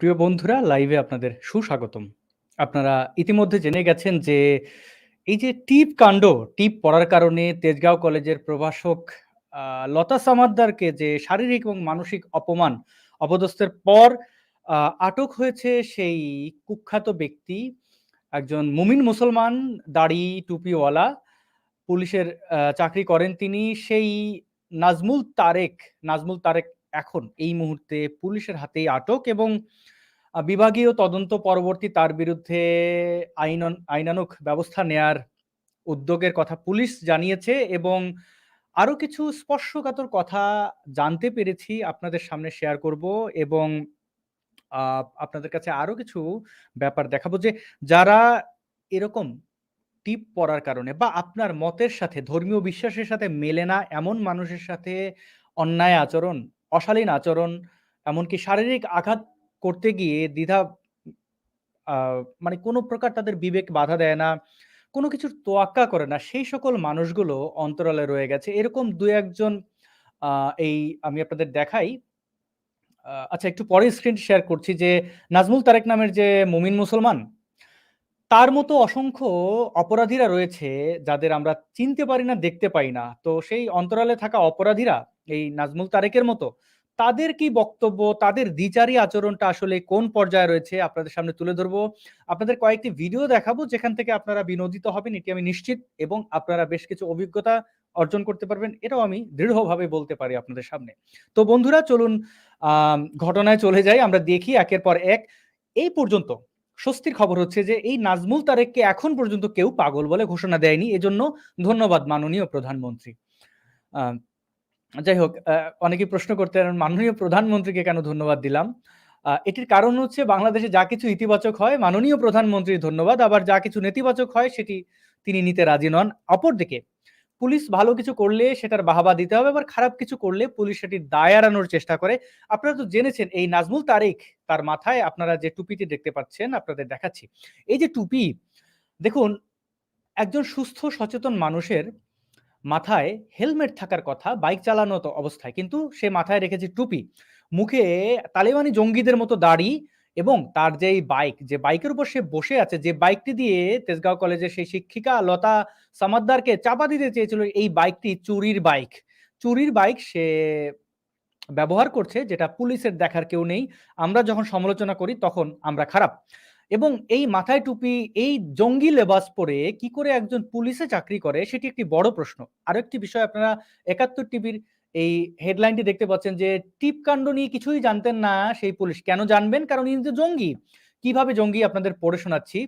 প্রিয় বন্ধুরা লাইভে আপনাদের সুস্বাগতম। আপনারা ইতিমধ্যে জেনে গেছেন যে এই যে টিপ কাণ্ড, টিপ পড়ার কারণে তেজগাঁও কলেজের প্রভাষক লতা সামাদ্দারকে যে শারীরিক এবং মানসিক অপমান, অপদস্থের পর আটক হয়েছে সেই কুখ্যাত ব্যক্তি, একজন মুমিন মুসলমান, দাড়ি, টুপিওয়ালা, পুলিশের চাকরি করেন তিনি। সেই নাজমুল তারেক, নাজমুল তারেক এখন এই মুহূর্তে পুলিশের হাতেই আটক এবং বিভাগীয় তদন্ত পরবর্তী তার বিরুদ্ধে আইনন আইনানুক ব্যবস্থা নেয়ার উদ্যোগের কথা পুলিশ জানিয়েছে এবং আরও কিছু স্পর্শকাতর কথা জানতে পেরেছি আপনাদের সামনে শেয়ার করব এবং আপনাদের কাছে আরও কিছু ব্যাপার দেখাবো যে যারা এরকম টিপ পড়ার কারণে বা আপনার মতের সাথে ধর্মীয় বিশ্বাসের সাথে মেলে না এমন মানুষের সাথে অন্যায় আচরণ, অশালীন আচরণ, এমনকি শারীরিক আঘাত করতে গিয়ে দ্বিধা মানে কোনো প্রকার তাদের বিবেক বাধা দেয় না, কোনো কিছুর তোয়াক্কা করে না। সেই সকল মানুষগুলো অন্তরালে রয়ে গেছে। এরকম দু একজন এই আমি আপনাদের দেখাই। আচ্ছা একটু পরে স্ক্রিন শেয়ার করছি যে নাজমুল তারেক নামের যে মুমিন মুসলমান, তার মতো অসংখ্য অপরাধীরা রয়েছে যাদের আমরা চিনতে পারি না, দেখতে পাই না। তো সেই অন্তরালে থাকা অপরাধীরা এই নাজমুল তারেকের মতো তাদের কি বক্তব্য, তাদের দ্বিচারী আচরণটা আসলে কোন পর্যায়ে রয়েছে আপনাদের সামনে তুলে ধরবো। আপনাদের কয়েকটি ভিডিও দেখাবো যেখান থেকে আপনারা বিনোদিত হবেন এটি আমি নিশ্চিত এবং আপনারা বেশ কিছু অভিজ্ঞতা অর্জন করতে পারবেন। এটাও আমি দৃঢ়ভাবে বলতে পারি আপনাদের সামনে। তো বন্ধুরা চলুন ঘটনায় চলে যাই। আমরা দেখি একের পর এক। এই পর্যন্ত স্বস্তির খবর হচ্ছে যে এই নাজমুল তারেককে এখন পর্যন্ত কেউ পাগল বলে ঘোষণা দেয়নি। এজন্য ধন্যবাদ মাননীয় প্রধানমন্ত্রী। যাই হোক আ অনেকেই প্রশ্ন করতে পারেন, মাননীয় প্রধানমন্ত্রীকে কেন ধন্যবাদ দিলাম? এটির কারণ হচ্ছে বাংলাদেশে যা কিছু ইতিবাচক হয়, মাননীয় প্রধানমন্ত্রীর ধন্যবাদ। আবার যা কিছু নেতিবাচক হয়, সেটি তিনি নিতে রাজি নন। অপরদিকে পুলিশ ভালো কিছু করলে সেটার বাহাবা দিতে হবে। আবার খারাপ কিছু করলে পুলিশ সেটির দায় এড়ানোর চেষ্টা করে। আপনারা তো জেনেছেন, এই নাজমুল তারেক তার মাথায় আপনারা যে টুপিটি দেখতে পাচ্ছেন, আপনাদের দেখাচ্ছি। এই যে টুপি, দেখুন, একজন সুস্থ, সচেতন মানুষের মাথায় হেলমেট থাকার কথা, বাইক চালানো অবস্থায়। কিন্তু সে মাথায় রেখেছে টুপি। মুখে তালেবানি জঙ্গিদের মতো দাড়ি এবং তার যেই বাইক, যে বাইকের উপর সে বসে আছে, যে বাইকটি দিয়ে তেজগাঁও কলেজের সেই শিক্ষিকা লতা সামাদ্দারকে চাপা দিতে চেয়েছিল এই বাইকটি চুরির বাইক। চুরির বাইক সে ব্যবহার করছে যেটা পুলিশের দেখার কেউ নেই। আমরা যখন সমালোচনা করি তখন আমরা খারাপ। এবং এই মাথায় টুপি, এই জঙ্গি লেবাস পরে কি করে একজন পুলিশে চাকরি করে সেটি একটি বড় প্রশ্ন। আরেকটি বিষয় আপনারা ৭১ টিভির এই হেডলাইনটি দেখতে পাচ্ছেন যে টিপকাণ্ড নিয়ে কিছুই জানতেন না সেই পুলিশ। কেন জানবেন? কারণ ইনি তো জঙ্গি। কীভাবে জঙ্গি আপনাদের পড়ে শোনাচ্ছি।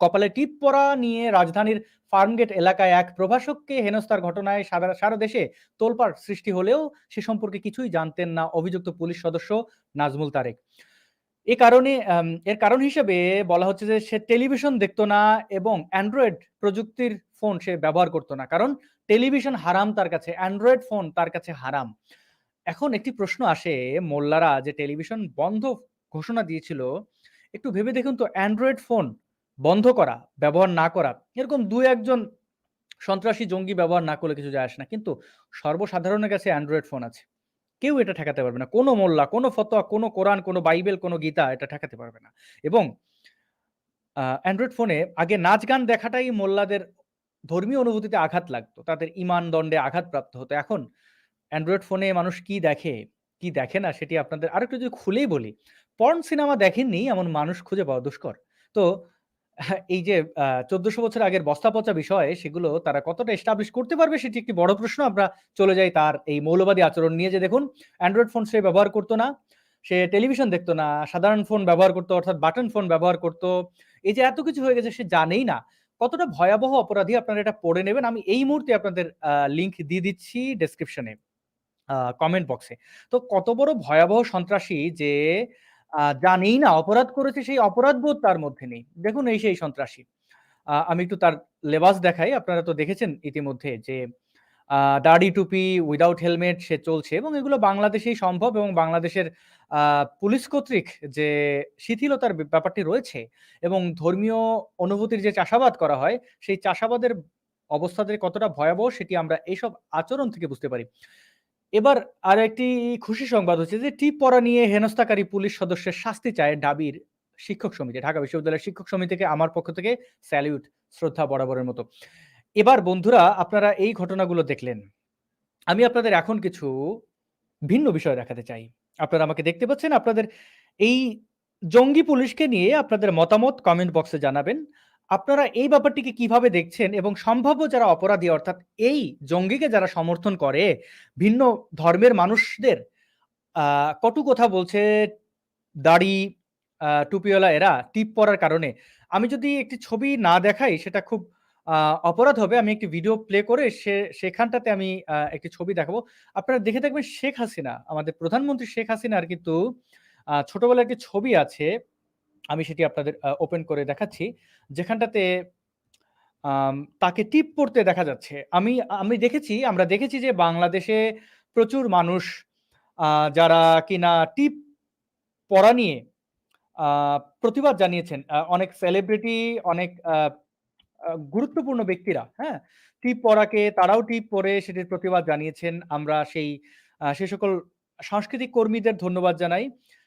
কপালে টিপ পরা নিয়ে রাজধানীর ফার্মগেট এলাকায় এক প্রভাষককে হেনস্থার ঘটনায় সারা সারা দেশে তোলপাড় সৃষ্টি হলেও সে সম্পর্কে কিছুই জানতেন না অভিযুক্ত পুলিশ সদস্য নাজমুল তারেক। এ কারণে এর কারণ হিসেবে বলা হচ্ছে যে সে টেলিভিশন দেখতো না এবং অ্যান্ড্রয়েড প্রযুক্তির ফোন সে ব্যবহার করতো না। কারণ টেলিভিশন হারাম তার কাছে, অ্যান্ড্রয়েড ফোন তার কাছে হারাম। এখন একটি প্রশ্ন আসে মোল্লারা যে টেলিভিশন বন্ধ ঘোষণা দিয়েছিল, একটু ভেবে দেখুন তো অ্যান্ড্রয়েড ফোন বন্ধ করা, ব্যবহার না করা, এরকম ২-১ সন্ত্রাসী জঙ্গি ব্যবহার না করলে কিছু যায় আসে না। কিন্তু সর্বসাধারণের কাছে অ্যান্ড্রয়েড ফোন আছে। কেউ এটা ঠেকাতে পারবে না। কোনো মোল্লা, কোনো ফতোয়া, কোনো কোরআন, কোনো বাইবেল, কোনো গীতা এটা ঠেকাতে পারবে না। এবং অ্যান্ড্রয়েড ফোনে আগে নাচ গান দেখাটাই মোল্লাদের ধর্মীয় অনুভূতিতে আঘাত লাগতো। তাদের ঈমান দণ্ডে আঘাতপ্রাপ্ত হতো। এখন অ্যান্ড্রয়েড ফোনে মানুষ কি দেখে, কি দেখে না সেটি আপনাদের আরেকটু যদি খুলেই বলি। পর্ন সিনেমা দেখেননি এমন মানুষ খুঁজে পাওয়া দুষ্কর। তো এই যে ১৪০০ বছর আগের বস্তা পচা বিষয়, সেগুলো তারা কতটা এস্টাবলিশ করতে পারবে সেটি একটি বড় প্রশ্ন। আমরা চলে যাই তার এই মৌলবাদী আচরণ নিয়ে যে দেখুন অ্যান্ড্রয়েড ফোন সে ব্যবহার করতো না। সে টেলিভিশন দেখতো না। সাধারণ ফোন ব্যবহার করতো, অর্থাৎ বাটন ফোন ব্যবহার করত। এই যে এত কিছু হয়ে গেছে, সে জানেই না। কতটা ভয়াবহ অপরাধী আপনারা এটা পড়ে নেবেন। আমি এই মুহূর্তে আপনাদের লিংক দিয়ে দিচ্ছি ডেসক্রিপশনে কমেন্ট বক্সে। তো কত বড় ভয়াবহ সন্ত্রাসী যে জানেই না অপরাধ করেছে সেই অপরাধবোধ তার মধ্যে নেই। দেখুন এই সেই সন্ত্রাসী। আমি একটু তার লেবাস দেখাই। আপনারা তো দেখেছেন ইতিমধ্যে যে দাড়ি টুপি উইদাউট হেলমেট সে চলছে এবং এগুলো বাংলাদেশেই সম্ভব এবং বাংলাদেশের পুলিশ কর্তৃক যে শিথিলতার ব্যাপারটি রয়েছে এবং ধর্মীয় অনুভূতির যে চাষাবাদ করা হয়, সেই চাষাবাদের অবস্থাদের কতটা ভয়াবহ সেটি আমরা এইসব আচরণ থেকে বুঝতে পারি। এবার আর একটি খুশি সংবাদ হচ্ছে যে, টিপ পড়া নিয়ে হেনস্থাকারী পুলিশ সদস্যের শাস্তি চায় ডাবির শিক্ষক সমিতি, ঢাকা বিশ্ববিদ্যালয়ের শিক্ষক সমিতিকে আমার পক্ষ থেকে স্যালিউট, শ্রদ্ধা বরাবরের মতো। এবার বন্ধুরা, আপনারা এই ঘটনাগুলো দেখলেন। আমি আপনাদের এখন কিছু ভিন্ন বিষয় দেখাতে চাই। আপনারা আমাকে দেখতে পাচ্ছেন, আপনাদের এই জঙ্গি পুলিশকে নিয়ে আপনাদের মতামত কমেন্ট বক্সে জানাবেন। আপনারা এই ব্যাপারটিকে কীভাবে দেখছেন এবং সম্ভাব্য যারা অপরাধী, অর্থাৎ এই জঙ্গিকে যারা সমর্থন করে, ভিন্ন ধর্মের মানুষদের কটু কথা বলছে দাড়ি টুপিওয়ালা এরা টিপ পরার কারণে। আমি যদি একটি ছবি না দেখাই, সেটা খুব অপরাধ হবে। আমি একটি ভিডিও প্লে করে সে, সেখানটাতে আমি একটি ছবি দেখাবো। আপনারা দেখে দেখবেন শেখ হাসিনা, আমাদের প্রধানমন্ত্রী শেখ হাসিনার কিন্তু ছোটবেলার একটি ছবি আছে। আমি সেটি আপনাদের ওপেন করে দেখাচ্ছি। যেখানটাতে তাকে টিপ পড়তে দেখা যাচ্ছে। আমি আমি দেখেছি, আমরা দেখেছি যে বাংলাদেশে প্রচুর মানুষ যারা কিনা টিপ পড়া নিয়ে প্রতিবাদ জানিয়েছেন। অনেক সেলিব্রিটি অনেক গুরুত্বপূর্ণ ব্যক্তিরা হ্যাঁ? টিপ পড়াকে তারাও টিপ পরে সেটির প্রতিবাদ জানিয়েছেন। আমরা সেই সে সকল সাংস্কৃতিক কর্মীদের ধন্যবাদ জানাই।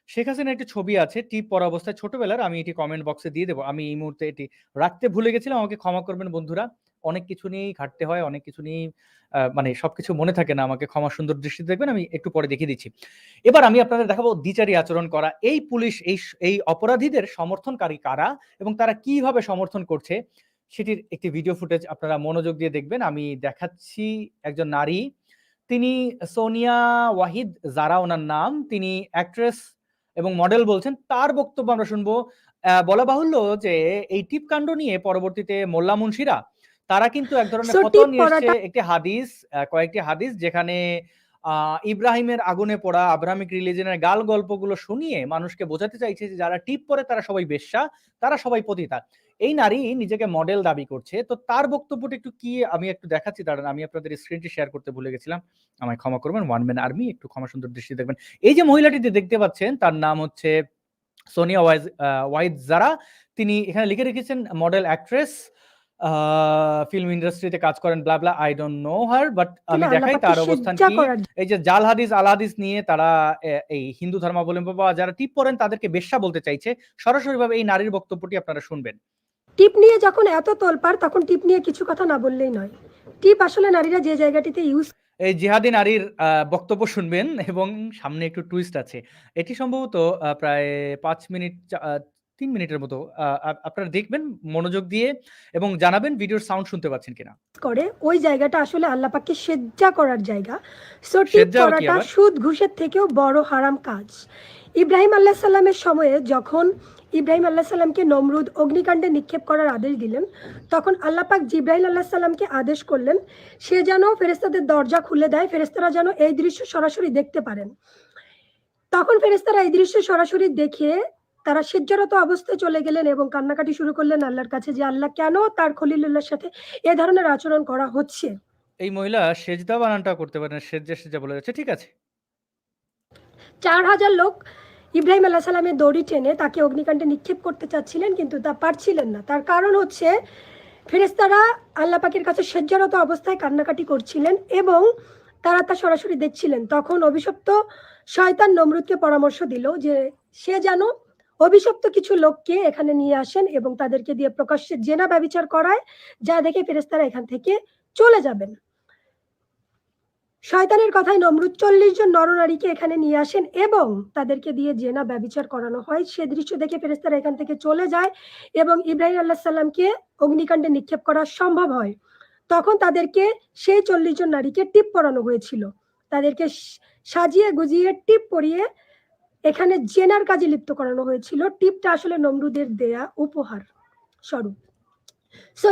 শেখ হাসিনার একটি ছবি আছে, টিপ পরা অবস্থায় ছোটবেলার, আমি এটি কমেন্ট বক্সে দিয়ে দেবো। আমি এই মুহূর্তে এটি রাখতে ভুলে গেছিলাম, আমাকে ক্ষমা করবেন বন্ধুরা। অনেক কিছু নিয়েই ঘাটতে হয়, অনেক কিছু নিয়েই মানে সবকিছু মনে থাকে না, আমাকে ক্ষমা সুন্দর দৃষ্টিতে দেখবেন, আমি একটু পরে দেখিয়ে দিচ্ছি। এবার আমি আপনাদের দেখাবো দ্বিচারী আচরণ করা। এই পুলিশ, এই এই অপরাধীদের সমর্থনকারী কারা এবং তারা কীভাবে সমর্থন করছে, সেটির একটি ভিডিও ফুটেজ আপনারা মনোযোগ দিয়ে দেখবেন। আমি দেখাচ্ছি একজন নারী। তিনি সোনিয়া ওয়াহিদ জারা ওনার নাম, তিনি অ্যাক্ট্রেস এবং মডেল বলছেন তার বক্তব্য আমরা শুনব। আহ, বলা বাহুল্য যে এই টিপ কাণ্ড নিয়ে পরবর্তীতে মোল্লা মুন্সিরা তারা কিন্তু এক ধরনের ফতোয়া নিয়ে একটি হাদিস কয়েকটি হাদিস যেখানে ইব্রাহিমের আগুনে পড়া আব্রাহামিক রিলিজনের গাল গল্পগুলো শুনিয়ে মানুষকে বোঝাতে চাইছে যে যারা টিপ পরে তারা সবাই বেশ্যা তারা সবাই পতিতা। এই নারী নিজেকে মডেল দাবি করছে। তো তার বক্তব্যটা একটু কি আমি একটু দেখাচ্ছি। দাঁড়ান আমি আপনাদের স্ক্রিনটি শেয়ার করতে ভুলে গেছিলাম। আমায় ক্ষমা করবেন ওয়ান ম্যান আর্মি একটু ক্ষমা সুন্দর দৃষ্টি দেখবেন। এই যে মহিলাটিতে দেখতে পাচ্ছেন তার নাম হচ্ছে সোনিয়া ওয়াইজ আহ, ওয়াইদ জারা তিনি এখানে লিখে রেখেছেন মডেল অ্যাক্ট্রেস ফিল্ম ইন্ডাস্ট্রিতে কাজ করেন blah blah I don't know her but আমি দেখাই তার অবস্থান কি। এই যে জাল হাদিস আল হাদিস নিয়ে তারা এই হিন্দু ধর্মাবলম্বী বা যারা টিপ পড়েন তাদেরকে বেশ্যা বলতে চাইছে। সরাসরি ভাবে এই নারীর বক্তব্যটি আপনারা শুনবেন। টিপ নিয়ে যখন এত তোলপাড় তখন টিপ নিয়ে কিছু কথা না বললেই নয়। টিপ আসলে নারীরা যে জায়গাটিতে ইউজ এই জিহাদি নারীর বক্তব্য শুনবেন এবং সামনে একটু টুইস্ট আছে। এটি সম্ভবত প্রায় পাঁচ মিনিট তিন মিনিটের মতো আপনারা দেখবেন মনোযোগ দিয়ে এবং জানাবেন ভিডিওর সাউন্ড শুনতে পাচ্ছেন কিনা। করে ওই জায়গাটা আসলে আল্লাহ পাককে সেজ্জা করার জায়গা। সো টিপ করাটা সুদ ঘুষের থেকেও বড় হারাম কাজ। ইব্রাহিম আল্লাহ সাল্লামের সময়ে যখন ইব্রাহিম আল্লাহ সাল্লামকে নমরুদ অগ্নিকাণ্ডে নিক্ষেপ করার আদেশ দিলেন তখন আল্লাহ পাক জিব্রাহিম আল্লাহ সাল্লামকে আদেশ করলেন সে যেন ফেরেস্তাদের দরজা খুলে দেয় ফেরেস্তারা যেন এই দৃশ্য সরাসরি দেখতে পারেন। তখন ফেরেস্তারা এই দৃশ্য সরাসরি দেখে তারা সিজ্জরত অবস্থায় চলে গেলেন এবং কান্নাকাটি শুরু করলেন আল্লাহর কাছে যে আল্লাহ কেন তার খলিলুল্লাহর সাথে এ ধরনের আচরণ করা হচ্ছে? এই মহিলা সেজদা বানানটা করতে পারেন সেজদা সেজদা বলে যাচ্ছে ঠিক আছে। চার হাজার লোক ইব্রাহিম আল্লাহ সালামের দড়ি টেনে তাকে অগ্নিকাণ্ডে নিক্ষেপ করতে চাচ্ছিলেন কিন্তু তা পারছিলেন না। তার কারণ হচ্ছে ফেরেস্তারা আল্লাহ পাকের কাছে সেজ্জারত অবস্থায় কান্নাকাটি করছিলেন এবং তারা তা সরাসরি দেখছিলেন। তখন অভিশপ্ত শয়তান নমরুদকে পরামর্শ দিল যে সে যেন অভিশপ্ত কিছু লোককে এখানে নিয়ে আসেন এবং তাদেরকে দিয়ে প্রকাশ্যে জেনা ব্যবচার করায়, যা দেখে ফেরেস্তারা এখান থেকে চলে যাবেন। শয়তানের কথায় নমরুদ চল্লিশ জন নরনারীকে এখানে নিয়ে আসেন এবং তাদেরকে দিয়ে জেনা ব্যবচার করানো হয়। সে দৃশ্য দেখে ফেরেস্তারা এখান থেকে চলে যায় এবং ইব্রাহিম আল্লাহ সাল্লামকে অগ্নিকাণ্ডে নিক্ষেপ করা সম্ভব হয়। তখন তাদেরকে সেই চল্লিশ জন নারীকে টিপ পরানো হয়েছিল। তাদেরকে সাজিয়ে গুজিয়ে টিপ পরিয়ে এখানে জেনার কাজে লিপ্ত করানো হয়েছিল। টিপটা আসলে নমরুদের দেয়া উপহার স্বরূপ। সো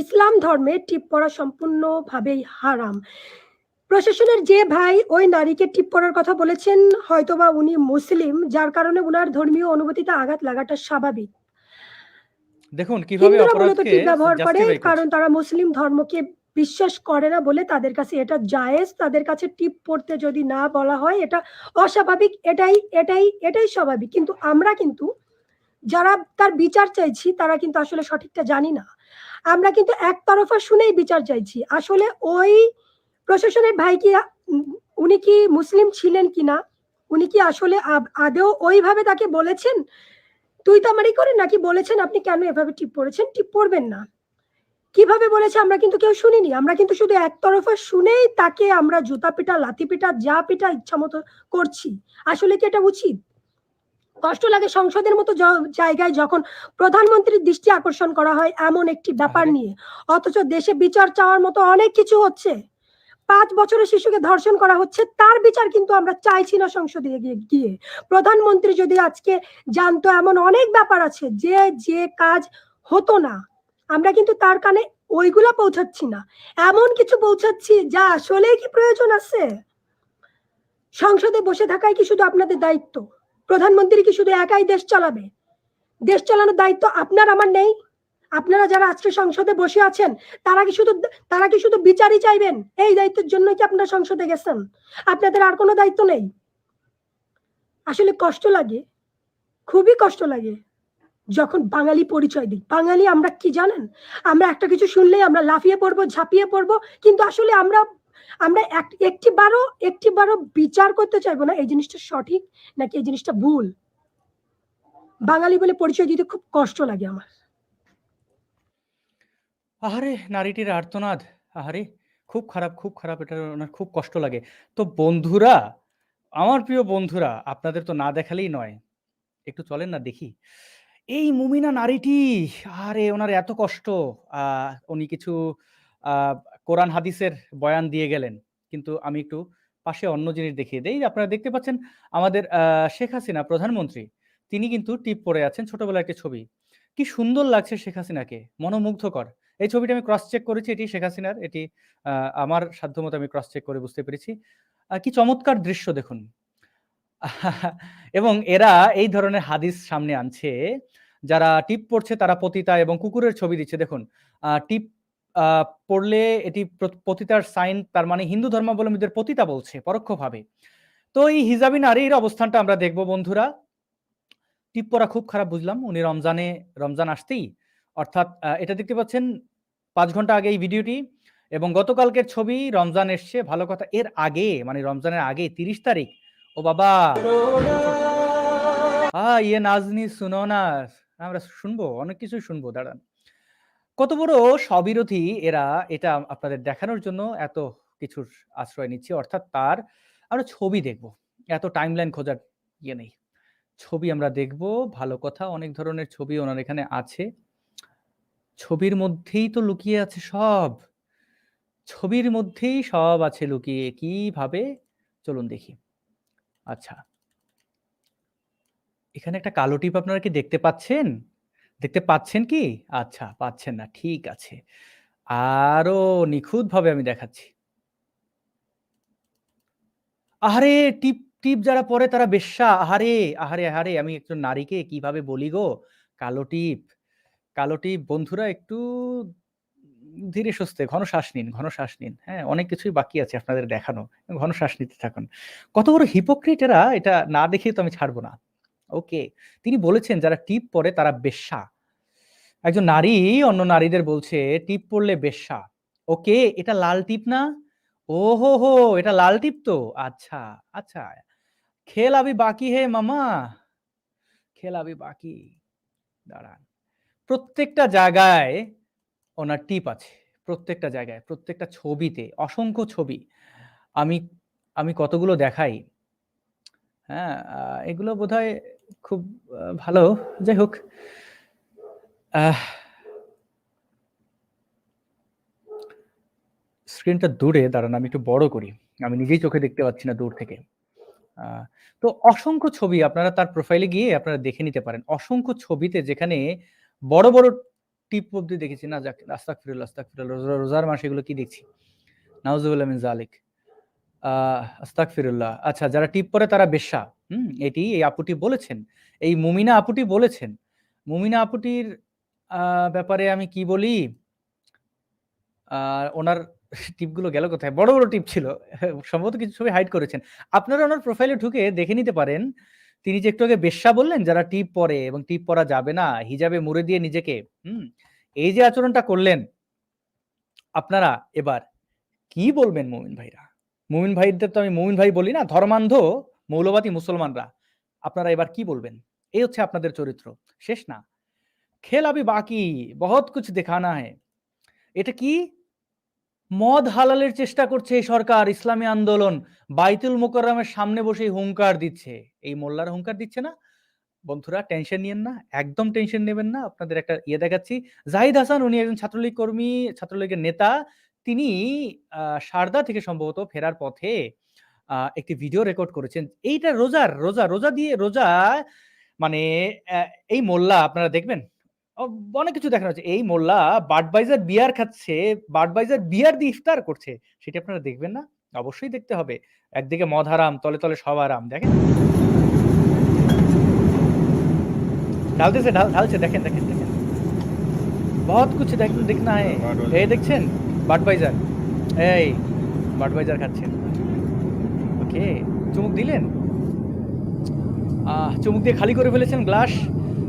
ইসলাম ধর্মে টিপ পরা সম্পূর্ণভাবেই হারাম। প্রশাসনের যে ভাই ওই নারীকে টিপ পড়ার কথা বলেছেন হয়তোবা উনি মুসলিম যার কারণে উনার ধর্মীয় অনুভূতিতে আঘাত লাগাটা স্বাভাবিক। দেখুন কীভাবে ব্যবহার করে কারণ তারা মুসলিম ধর্মকে বিশ্বাস করে না বলে তাদের কাছে এটা জায়েজ। তাদের কাছে টিপ পড়তে যদি না বলা হয় এটা অস্বাভাবিক এটাই এটাই এটাই স্বাভাবিক। কিন্তু আমরা কিন্তু যারা তার বিচার চাইছি তারা কিন্তু আসলে সঠিকটা জানি না। আমরা কিন্তু একতরফা শুনেই বিচার চাইছি। আসলে ওই প্রশাসনের ভাইকে উম, উনি কি মুসলিম ছিলেন কিনা উনি কি আসলে আব- আদৌ ওইভাবে তাকে বলেছেন? তুই তো আমারই করে নাকি বলেছেন? আপনি কেন এভাবে টিপ পড়েছেন? টিপ পড়বেন না। কীভাবে বলেছে আমরা কিন্তু কেউ শুনিনি। আমরা কিন্তু শুধু একতরফা শুনেই তাকে আমরা জুতা পিটা লাথি পিটা যা পিটা ইচ্ছা মতো করছি। আসলে কি এটা উচিত? কষ্ট লাগে সংসদের মতো জায়গায় যখন প্রধানমন্ত্রীর দৃষ্টি আকর্ষণ করা হয় এমন একটি ব্যাপার নিয়ে। অথচ দেশে বিচার চাওয়ার মতো অনেক কিছু হচ্ছে। পাঁচ বছরের শিশুকে ধর্ষণ করা হচ্ছে তার বিচার কিন্তু আমরা চাইছি না সংসদে গিয়ে গিয়ে। প্রধানমন্ত্রী যদি আজকে জানতো এমন অনেক ব্যাপার আছে যে যে কাজ হতো না আমরা কিন্তু তার কানে ওইগুলা পৌঁছাচ্ছি না। এমন কিছু পৌঁছাচ্ছি যা আসলে কি প্রয়োজন আছে? সংসদে বসে থাকাই কি শুধু আপনাদের দায়িত্ব? প্রধানমন্ত্রী কি শুধু একাই দেশ চালাবে? দেশ চালানোর দায়িত্ব আপনার, আমার নেই। আপনারা যারা আজকে সংসদে বসে আছেন, তারা কি শুধু, তারা কি শুধু বিচারই চাইবেন? এই দায়িত্বের জন্য কি আপনারা সংসদে গেছেন? আপনাদের আর কোনো দায়িত্ব নেই। আসলে কষ্ট লাগে। খুবই কষ্ট লাগে। যখন বাঙালি পরিচয় দিই, বাঙালি আমরা কি জানেন? আমরা একটা কিছু শুনলেই আমরা লাফিয়ে পড়ব, ঝাঁপিয়ে পড়ব, কিন্তু আসলে আমরা আমরা এক- একটি বারো একটি বারও বিচার করতে চাইব না, এই জিনিসটা সঠিক নাকি এই জিনিসটা ভুল? বাঙালি বলে পরিচয় দিতে খুব কষ্ট লাগে আমার। আহারে, নারীটির আর্তনাদ। আহারে, খুব খারাপ খুব খারাপ, এটা ওনার খুব কষ্ট লাগে। তো বন্ধুরা, আমার প্রিয় বন্ধুরা, আপনাদের তো না দেখালেই নয়। একটু চলেন না দেখি। এই মুমিনা নারীটি আরে ওনার এত কষ্ট। আহ, উনি কিছু কোরআন হাদিসের বয়ান দিয়ে গেলেন। কিন্তু আমি একটু পাশে অন্য জিনিস দেখিয়ে দেই। আপনারা দেখতে পাচ্ছেন আমাদের শেখ হাসিনা প্রধানমন্ত্রী। তিনি কিন্তু টিপ পরে আছেন ছোটবেলার একটি ছবি। কি সুন্দর লাগছে শেখ হাসিনাকে মনোমুগ্ধকর। এই ছবিটা আমি ক্রস চেক করেছি এটি শেখ হাসিনার এটি আমার সাধ্যমতো আমি ক্রস চেক করে বুঝতে পেরেছি। কি চমৎকার দৃশ্য দেখুন। এবং এরা এই ধরনের হাদিস সামনে আনছে, যারা টিপ পড়ছে তারা পতিতা এবং কুকুরের ছবি দিচ্ছে। দেখুন টিপ পড়লে এটি পতিতার সাইন তার মানে হিন্দু ধর্মাবলম্বীদের পতিতা বলছে পরোক্ষভাবে। তো এই হিজাবি নারীর অবস্থানটা আমরা দেখব বন্ধুরা। টিপ পরা খুব খারাপ বুঝলাম, উনি রমজানে, রমজান আসতেই, অর্থাৎ এটা দেখতে পাচ্ছেন, পাঁচ ঘণ্টা আগে এই ভিডিওটি এবং গতকালকের ছবি রমজান এসছে, ভালো কথা, এর আগে মানে রমজানের আগে তিরিশ তারিখ ও বাবা। আ ইয়ে নাজনি, শুনো না। আমরা শুনব, অনেক কিছুই শুনব, দাঁড়ান। কত বড় স্ববিরোধী এরা এটা আপনাদের দেখানোর জন্য এত কিছুর আশ্রয় নিচ্ছি, অর্থাৎ তার আমরা ছবি দেখব। এত টাইমলাইন খোঁজার ইয়ে নেই। ছবি আমরা দেখব, ভালো কথা, অনেক ধরনের ছবি ওনার এখানে আছে। ছবির মধ্যেই তো লুকিয়ে আছে সব। ছবির মধ্যেই সব আছে লুকিয়ে কীভাবে চলুন দেখি। আচ্ছা। এখানে একটা কালো টিপ আপনারা কি দেখতে পাচ্ছেন? দেখতে পাচ্ছেন কি? আচ্ছা পাচ্ছেন না, ঠিক আছে। আরও নিখুঁতভাবে আমি দেখাচ্ছি। আহারে, টিপ টিপ যারা পরে তারা বেশ্যা, আহারে আহারে আহারে, আমি একজন নারীকে কীভাবে বলি গো? কালো টিপ কালো টিপ, বন্ধুরা একটু ধীরে সুস্থে, ঘন শ্বাস নিন, ঘন শ্বাস নিন। হ্যাঁ অনেক কিছুই বাকি আছে আপনাদের দেখানো। ঘন শ্বাস নিতে থাকুন। কত বড় হিপোক্রিট এরা, এটা না দেখে তো আমি ছাড়বো না। ওকে, তিনি বলেছেন যারা টিপ পরে তারা বেশ্যা। একজন নারী, অন্য নারীদের বলছে, টিপ পরলে বেশ্যা। ওকে, এটা লাল টিপ না? ও হো হো, এটা লাল টিপ তো? আচ্ছা আচ্ছা। খেল আবি বাকি হে মামা। খেল আবি বাকি। দাঁড়ান। প্রত্যেকটা জায়গায় ওনার টিপ আছে প্রত্যেকটা জায়গায়, প্রত্যেকটা ছবিতে, অসংখ্য ছবি। আমি আমি কতগুলো দেখাই? হ্যাঁ এগুলো বোধহয় খুব ভালো। যাই হোক স্ক্রিনটা দূরে, দাঁড়ান, আমি একটু বড় করি। আমি নিজেই চোখে দেখতে পাচ্ছি না দূর থেকে। তো অসংখ্য ছবি আপনারা তার প্রোফাইলে গিয়ে আপনারা দেখে নিতে পারেন। অসংখ্য ছবিতে যেখানে বড় বড় টিপ অব্দি দেখেছি। না, যাক আস্তাক ফিরুল আস্তাক ফিরুল রোজার মাসে এগুলো কি দেখছি? নাউজুবুল্লাহ মিন জালিক আস্তাক ফিরুল্লাহ আচ্ছা যারা টিপ পরে তারা বেশ্যা। হুম, এটি এই আপুটি বলেছেন। এই মুমিনা আপুটি বলেছেন। মুমিনা আপুটির ব্যাপারে আমি কি বলি? ওনার টিপগুলো গেল কোথায়? বড় বড় টিপ ছিল। সম্ভবত কিছু ছবি হাইড করেছেন। আপনারা ওনার প্রোফাইলে ঢুকে দেখে নিতে পারেন। তিনি যে একটু আগে বেশ্যা বললেন, যারা টিপ পরে এবং টিপ পরা যাবে না, হিজাবে মুড়ে দিয়ে নিজেকে, হুম, এই যে আচরণটা করলেন, আপনারা এবার কি বলবেন মুমিন ভাইরা? মুমিন ভাইদের তো আমি মুমিন ভাই বলি না, ধর্মান্ধ মৌলবাদী মুসলমানরা, আপনারা এবার কি বলবেন? এই হচ্ছে আপনাদের চরিত্র। শেষ না। খেল আবি বাকি, বহুত কিছু দেখানা হ্যায়। এটা কি? মদ হালালের চেষ্টা করছে এই সরকার, ইসলামী আন্দোলন। বাইতুল মোকাররমের সামনে বসে হুঙ্কার দিচ্ছে। এই মোল্লার হুঙ্কার দিচ্ছে না? বন্ধুরা, টেনশন নিয়েন না, একদম টেনশন নেবেন না। আপনাদের একটা ইয়ে দেখাচ্ছি। জাহিদ হাসান, উনি একজন ছাত্রলীগ কর্মী, ছাত্রলীগের নেতা। তিনি সারদা থেকে সম্ভবত ফেরার পথে একটি ভিডিও রেকর্ড করেছেন। এইটা রোজার, রোজা রোজা দিয়ে রোজা মানে এই মোল্লা, আপনারা দেখবেন অনেক কিছু দেখানো হচ্ছে এই মোল্লা বাডবাইজার বিয়ার খাচ্ছে বাডবাইজার বিয়ার দিয়ে ইফতার করছে। সেটা আপনারা দেখবেন না, অবশ্যই দেখতে হবে। একদিকে মদ হারাম, তলে তলে সব আরাম দেখেন। ঢালতেছে, ঢাল, ঢালছে, দেখেন দেখেন দেখেন। বহুত কিছু দেখ দেখনা है এই দেখছেন? বাডবাইজার এই বাডবাইজার খাচ্ছেন। ওকে, চুমুক দিলেন? আহ, চুমুক দিয়ে খালি করে ফেলেছেন গ্লাস।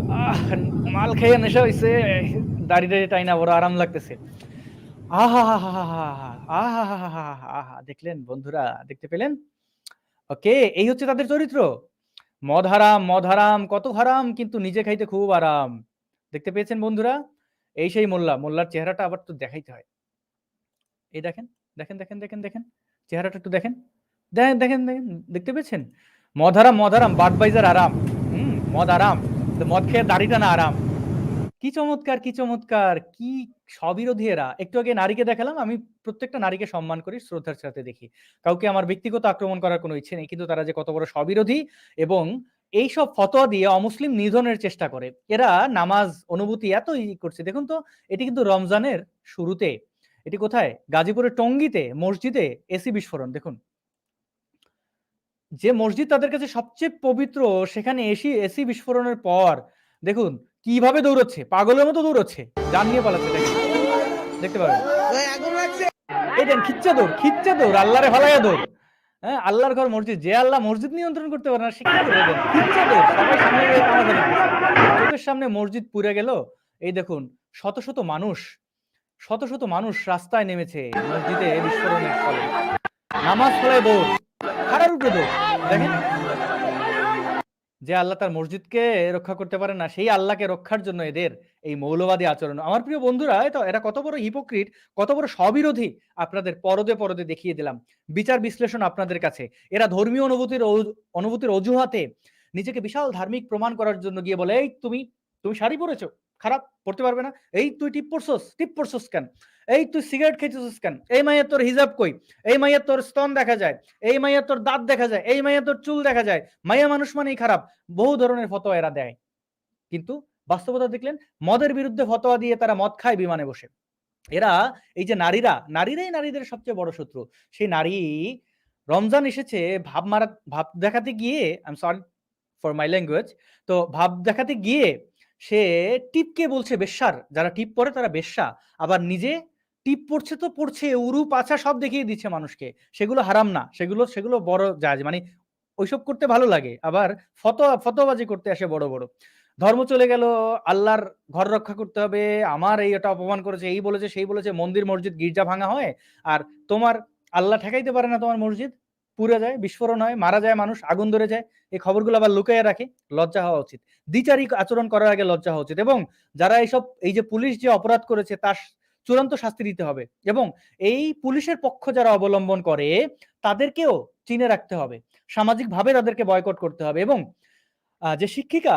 আহ মাল খেয়ে নেশা হয়েছে দাড়ি দাড়ি টাইনা বড় আরাম লাগতেছে আহা হা হা হা হা হা হা আহা দেখলেন বন্ধুরা দেখতে পেলেন ওকে এই হচ্ছে তাদের চরিত্র মদ হারাম মদ হারাম কত হারাম কিন্তু নিজে খাইতে খুব আরাম দেখতে পেয়েছেন বন্ধুরা এই সেই মোল্লা মোল্লার চেহারাটা আবার তো দেখাইতে হয় এই দেখেন দেখেন দেখেন দেখেন দেখেন চেহারাটা একটু দেখেন দেখেন দেখেন দেখেন দেখতে পেয়েছেন মদ হারাম মদ হারাম বাটবাইজার আরাম হুম মদ আরাম মদ খেয়ে দাড়িটা না আরাম। কি চমৎকার কি চমৎকার, কি স্ববিরোধী এরা। একটু আগে নারীকে দেখালাম, আমি প্রত্যেকটা নারীকে সম্মান করি, শ্রদ্ধার সাথে দেখি। কাউকে আমার ব্যক্তিগত আক্রমণ করার কোনো ইচ্ছে নেই, কিন্তু তারা যে কত বড় স্ববিরোধী এবং এই সব ফতোয়া দিয়ে অমুসলিম নিধনের চেষ্টা করে। এরা নামাজ, অনুভূতি এত করছে। দেখুন তো, এটি কিন্তু রমজানের শুরুতে। এটি কোথায়? গাজীপুরের টঙ্গিতে, মসজিদে এসি বিস্ফোরণ। দেখুন। যে মসজিদ তাদের কাছে সবচেয়ে পবিত্র, সেখানে এসি এসি বিস্ফোরণের পর, দেখুন কীভাবে দৌড়চ্ছে, পাগলের মতো দৌড়চ্ছে। যান নিয়ে পালাচ্ছে দেখতে পাবেন। এই দেন, খিচ্চা দৌড় খিচ্চা দৌড়, আল্লাহরে ভালাইয়া দৌড়। হ্যাঁ আল্লাহর ঘর মসজিদ, যে আল্লাহ মসজিদ নিয়ন্ত্রণ করতে পারে না, সে সামনে। চোখের সামনে মসজিদ পুড়ে গেল। এই দেখুন, শত শত মানুষ, শত শত মানুষ রাস্তায় নেমেছে মসজিদে বিস্ফোরণের ফলে। নামাজ পড়ায় দৌড়। যে আল্লাহ তার মসজিদকে রক্ষা করতে পারে না, সেই আল্লাহকে রক্ষার জন্য এদের এই মৌলবাদী আচরণ। আমার প্রিয় বন্ধুরা তো এরা কত বড় হিপোক্রিট কত বড় স্ববিরোধী আপনাদের পরদে পরদে দেখিয়ে দিলাম। বিচার বিশ্লেষণ আপনাদের কাছে। এরা ধর্মীয় অনুভূতির অনুভূতির অজুহাতে নিজেকে বিশাল ধার্মিক প্রমাণ করার জন্য গিয়ে বলে, এই তুমি তুমি শাড়ি পরেছো? খারাপ, পড়তে পারবে না। এই তুই টিপ পরছস টিপ পরছস কেন? এই তুই সিগারেট খেয়েছিস কেন? এই মাইয়া তোর হিজাব কই? এই মাইয়া তোর স্তন দেখা যায়, এই মাইয়া তোর দাঁত দেখা যায়, এই মাইয়া তোর চুল দেখা যায়। মাইয়া মানুষ মানেই খারাপ, বহু ধরনের ফতোয়া এরা দেয়। কিন্তু বাস্তবতা দেখলেন, মদের বিরুদ্ধে ফতোয়া দিয়ে তারা মদ খায় বিমানে বসে। এরা, এই যে নারীরা, নারীরাই নারীদের সবচেয়ে বড় শত্রু। সেই নারী রমজান এসেছে ভাব মারা, ভাব দেখাতে গিয়ে I am sorry for my language তো ভাব দেখাতে গিয়ে সে টিপকে বলছে বেশ্যার। যারা টিপ পরে তারা বেশ্যা। আবার নিজে টিপ পড়ছে তো পড়ছে, উরু, পাছা সব দেখিয়ে দিচ্ছে মানুষকে। সেগুলো হারাম না। সেগুলো সেগুলো বড় জাজ। মানে ওইসব করতে ভালো লাগে। আবার ফতোয়া, ফতোয়াবাজি করতে আসে বড় বড়। ধর্ম চলে গেল, আল্লাহর ঘর রক্ষা করতে হবে। আমার এই এটা অপমান করেছে, এই বলেছে, সেই বলেছে। মন্দির, মসজিদ গির্জা ভাঙা হয়। আর তোমার আল্লাহ ঠেকাইতে পারে না তোমার মসজিদ। পুড়ে যায়, বিস্ফোরণ হয়, মারা যায় মানুষ, আগুন ধরে যায়, এই খবরগুলো আবার লুকাইয়া রাখে, লজ্জা হওয়া উচিত। দ্বিচারিক আচরণ করার আগে লজ্জা হওয়া উচিত এবং যারা এইসব, এই যে পুলিশ যে অপরাধ করেছে তার চূড়ান্ত শাস্তি দিতে হবে এবং এই পুলিশের পক্ষ যারা অবলম্বন করে তাদেরকেও চিনে রাখতে হবে, সামাজিকভাবে তাদেরকে বয়কট করতে হবে এবং যে শিক্ষিকা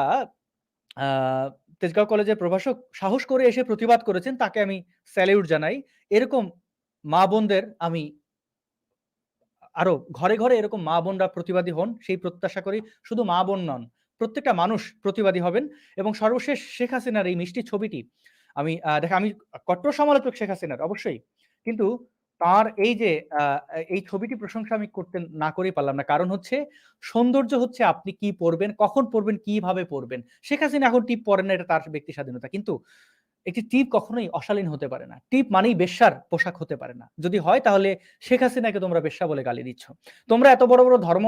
তেজগাঁও কলেজের প্রভাষক সাহস করে এসে প্রতিবাদ করেছেন, তাকে আমি স্যালিউট জানাই। এরকম মা বোনদের আমি আরও ঘরে ঘরে এরকম মা বোনরা প্রতিবাদী হন, সেই প্রত্যাশা করি শুধু মা বোন নন, প্রত্যেকটা মানুষ প্রতিবাদী হবেন এবং সর্বশেষ শেখ হাসিনার এই মিষ্টি ছবিটি, আমি দেখা, আমি কট্টর সমালোচক শেখ হাসিনার, অবশ্যই। কিন্তু তার এই যে এই ছবিটি প্রশংসা আমি করতে না করেই পারলাম না। কারণ হচ্ছে সৌন্দর্য হচ্ছে আপনি কি পড়বেন কখন পড়বেন কীভাবে পড়বেন শেখ হাসিনা এখন টিপ পড়েন না, এটা তার ব্যক্তি স্বাধীনতা। কিন্তু একটি টিপ কখনোই অশালীন হতে পারে না। টিপ মানেই বেশ্যার পোশাক হতে পারে না। যদি হয় তাহলে শেখ হাসিনাকে তোমরা বেশ্যা বলে গালি দিচ্ছ। তোমরা এত বড় বড় ধর্ম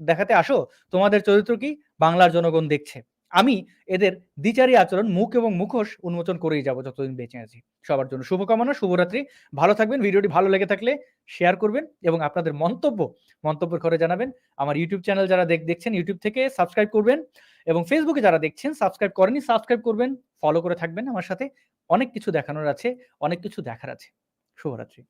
দেখাতে আসো, তোমাদের চরিত্র কি? বাংলার জনগণ দেখছে। আমি এদের দ্বিচারী আচরণ, মুখ এবং মুখোশ উন্মোচন করেই যাব যতদিন বেঁচে আছি। সবার জন্য শুভকামনা, শুভরাত্রি। ভালো থাকবেন, ভিডিওটি ভালো লেগে থাকলে শেয়ার করবেন এবং আপনাদের মন্তব্য, মন্তব্যের ঘরে জানাবেন। আমার ইউটিউব চ্যানেল যারা দেখ, দেখছেন ইউটিউব থেকে সাবস্ক্রাইব করবেন এবং ফেসবুকে যারা দেখছেন সাবস্ক্রাইব করেনি সাবস্ক্রাইব করবেন ফলো করে থাকবেন। আমার সাথে অনেক কিছু দেখানোর আছে, অনেক কিছু দেখার আছে। শুভরাত্রি।